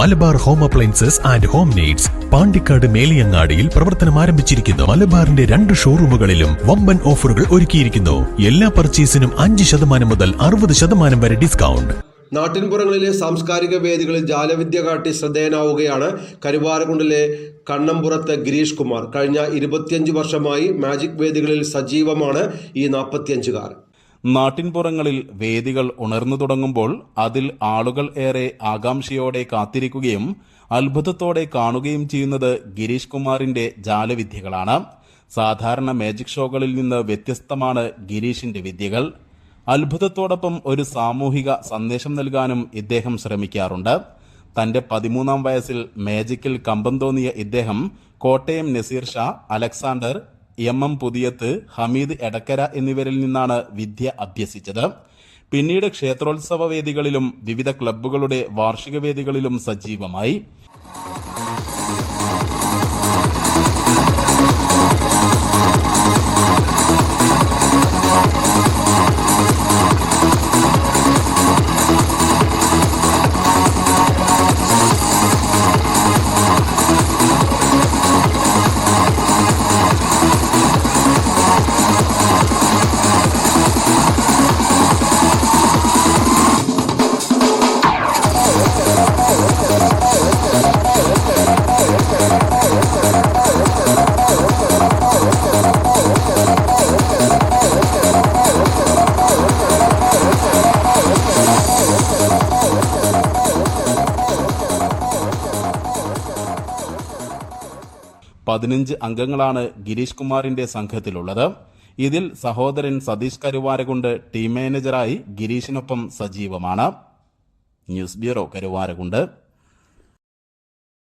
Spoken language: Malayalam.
Malabar home appliances and home needs Pandikkad മേലിയങ്ങാടിയിൽ പ്രവർത്തനം ആരംഭിച്ചിരിക്കുന്നു. മലബാറിന്റെ രണ്ട് ഷോറൂമുകളിലും വമ്പൻ ഓഫറുകൾ ഒരുക്കിയിരിക്കുന്നു. എല്ലാ പർച്ചേസിനും അഞ്ച് ശതമാനം മുതൽ അറുപത് ശതമാനം വരെ ഡിസ്കൗണ്ട്. നാട്ടിൻപുറങ്ങളിലെ സാംസ്കാരിക വേദികളിൽ ജാലവിദ്യ കാട്ടി ശ്രദ്ധേയനാവുകയാണ് കരുവാരകുണ്ടിലെ കണ്ണമ്പുറത്ത് ഗിരീഷ് കുമാർ. കഴിഞ്ഞ ഇരുപത്തിയഞ്ച് വർഷമായി മാജിക് വേദികളിൽ സജീവമാണ് ഈ നാൽപ്പത്തിയഞ്ചുകാരൻ നാട്ടിൻപുറങ്ങളിൽ വേദികൾ ഉണർന്നു തുടങ്ങുമ്പോൾ അതിൽ ആളുകൾ ഏറെ ആകാംക്ഷയോടെ കാത്തിരിക്കുകയും അത്ഭുതത്തോടെ കാണുകയും ചെയ്യുന്നത് ഗിരീഷ് കുമാറിന്റെ ജാലവിദ്യകളാണ്. സാധാരണ മാജിക് ഷോകളിൽ നിന്ന് വ്യത്യസ്തമാണ് ഗിരീഷിന്റെ വിദ്യകൾ. അത്ഭുതത്തോടൊപ്പം ഒരു സാമൂഹിക സന്ദേശം നൽകാനും ഇദ്ദേഹം ശ്രമിക്കാറുണ്ട്. തന്റെ പതിമൂന്നാം വയസ്സിൽ മാജിക്കിൽ കമ്പം തോന്നിയ ഇദ്ദേഹം Kottayam Naseer Shah Alexander M M Puthiyath Hameed Edakkara എന്നിവരിൽ നിന്നാണ് വിദ്യ അഭ്യസിച്ചത്. പിന്നീട് ക്ഷേത്രോത്സവ വേദികളിലും വിവിധ ക്ലബ്ബുകളുടെ വാർഷിക വേദികളിലും സജീവമായി. പതിനഞ്ച് അംഗങ്ങളാണ് ഗിരീഷ് കുമാറിന്റെ സംഘത്തിലുള്ളത്. ഇതിൽ സഹോദരൻ സതീഷ് കരുവാരകുണ്ട് ടീം മാനേജറായി ഗിരീഷിനൊപ്പം സജീവമാണ്. News bureau Karuvarakundu.